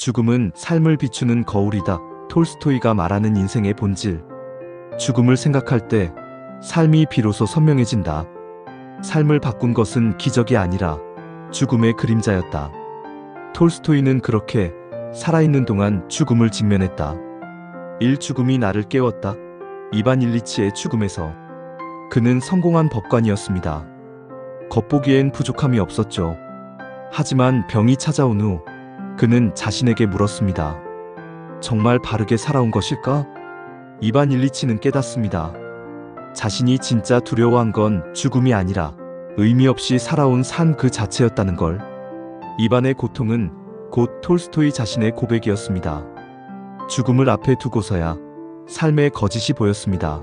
죽음은 삶을 비추는 거울이다. 톨스토이가 말하는 인생의 본질. 죽음을 생각할 때 삶이 비로소 선명해진다. 삶을 바꾼 것은 기적이 아니라 죽음의 그림자였다. 톨스토이는 그렇게 살아있는 동안 죽음을 직면했다. 일 죽음이 나를 깨웠다. 이반 일리치의 죽음에서 그는 성공한 법관이었습니다. 겉보기엔 부족함이 없었죠. 하지만 병이 찾아온 후 그는 자신에게 물었습니다. 정말 바르게 살아온 것일까? 이반 일리치는 깨닫습니다. 자신이 진짜 두려워한 건 죽음이 아니라 의미 없이 살아온 삶 그 자체였다는 걸. 이반의 고통은 곧 톨스토이 자신의 고백이었습니다. 죽음을 앞에 두고서야 삶의 거짓이 보였습니다.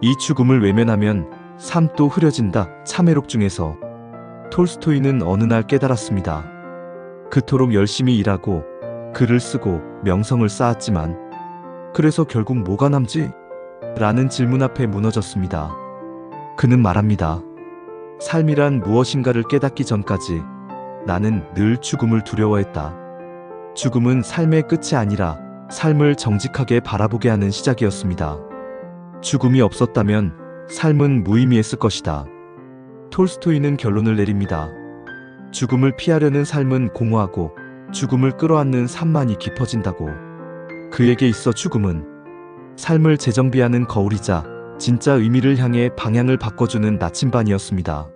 이 죽음을 외면하면 삶도 흐려진다. 참회록 중에서 톨스토이는 어느 날 깨달았습니다. 그토록 열심히 일하고 글을 쓰고 명성을 쌓았지만 그래서 결국 뭐가 남지? 라는 질문 앞에 무너졌습니다. 그는 말합니다. 삶이란 무엇인가를 깨닫기 전까지 나는 늘 죽음을 두려워했다. 죽음은 삶의 끝이 아니라 삶을 정직하게 바라보게 하는 시작이었습니다. 죽음이 없었다면 삶은 무의미했을 것이다. 톨스토이는 결론을 내립니다. 죽음을 피하려는 삶은 공허하고 죽음을 끌어안는 삶만이 깊어진다고. 그에게 있어 죽음은 삶을 재정비하는 거울이자 진짜 의미를 향해 방향을 바꿔주는 나침반이었습니다.